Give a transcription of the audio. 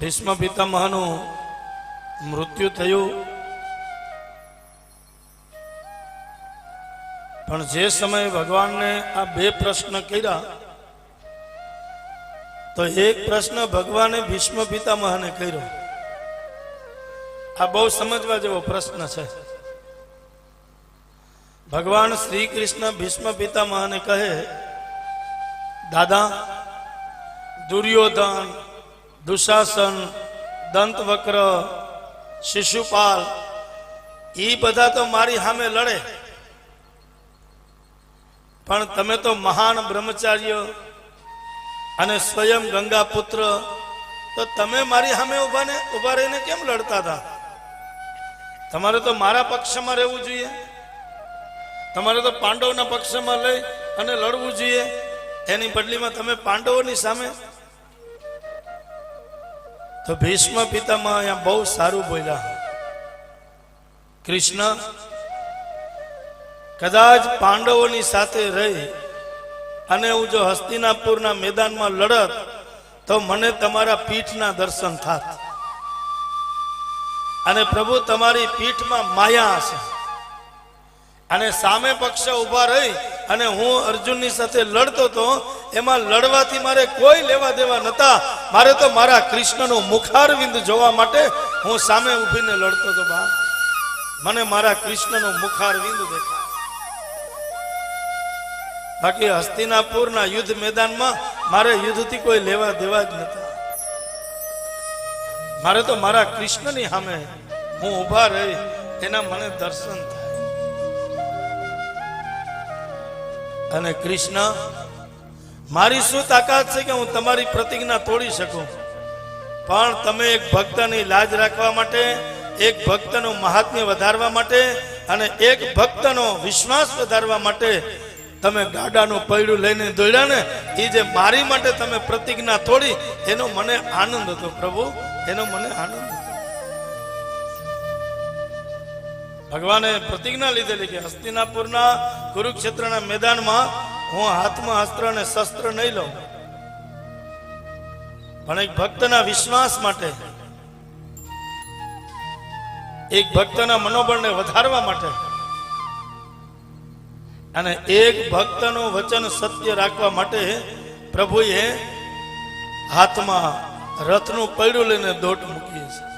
ભીષ્મ પિતામહનું મૃત્યુ થયું. પણ જે સમયે ભગવાનને આ બે પ્રશ્ન કર્યા, તો એક પ્રશ્ન ભગવાને ભીષ્મ પિતામહને કર્યો. આ બહુ સમજવા જેવો પ્રશ્ન છે. ભગવાન શ્રી કૃષ્ણ ભીષ્મ પિતામહને કહે, દાદા, દુર્યોધન દુશાસન દંતવક્ર શિશુપાલ એ બધા તો મારી સામે લડે. પણ તમે તો મહાન બ્રહ્મચાર્ય અને સ્વયં ગંગા પુત્ર, તો તમે મારી સામે ઊભા ને ઊભા રહીને કેમ લડતા હતા? તમારે તો મારા પક્ષમાં રહેવું જોઈએ. તમારે તો પાંડવના પક્ષમાં લઈ અને લડવું જોઈએ. એની બદલીમાં તમે પાંડવોની સામે તો ભીષ્મ પિતામાં અહીંયા બહુ સારું બોલ્યા. કૃષ્ણ, કદાચ પાંડવોની સાથે રહી અને હું જો હસ્તિનાપુરના મેદાનમાં લડત, તો મને તમારા પીઠના દર્શન થાત. અને પ્રભુ, તમારી પીઠમાં માયા હશે. અને સામે પક્ષ ઊભા રહી અને હું અર્જુનની સાથે લડતો તો, એમાં લડવાથી મારે કોઈ લેવા દેવા નતા મારે તો મારા કૃષ્ણનો મુખારવિંદ જોવા માટે હું સામે ઊભીને લડતો તો બા. મને મારા કૃષ્ણનો મુખારવિંદ દેખાય. બાકી હસ્તિનાપુરના યુદ્ધ મેદાનમાં મારે યુદ્ધથી કોઈ લેવા દેવા જ નતા મારે તો મારા કૃષ્ણની સામે હું ઊભા રહી એના મને દર્શન થાય. અને કૃષ્ણ મારી શું તાકાત છે કે હું તમારી પ્રતિજ્ઞા તોડી શકું? પણ તમે એક ભક્તની લાજ રાખવા માટે, એક ભક્તનું મહાત્મ્ય વધારવા માટે અને એક ભક્તનો વિશ્વાસ વધારવા માટે તમે ગાડાનું પૈડું લઈને દોડ્યા ને એ જે મારી માટે તમે પ્રતિજ્ઞા તોડી, એનો મને આનંદ હતો પ્રભુ, એનો મને આનંદ હતો. ભગવાને પ્રતિજ્ઞા લીધેલી કે હસ્તિનાપુરના કુરુક્ષેત્રના મેદાનમાં હું હાથમાં અસ્ત્ર ને શસ્ત્ર નહીં લઉં. પણ એક ભક્તના વિશ્વાસ માટે, એક ભક્તના મનોબળને વધારવા માટે અને એક ભક્તનું વચન સત્ય રાખવા માટે પ્રભુએ હાથમાં રથનું પૈડું લઈને દોટ મૂકીએ છે.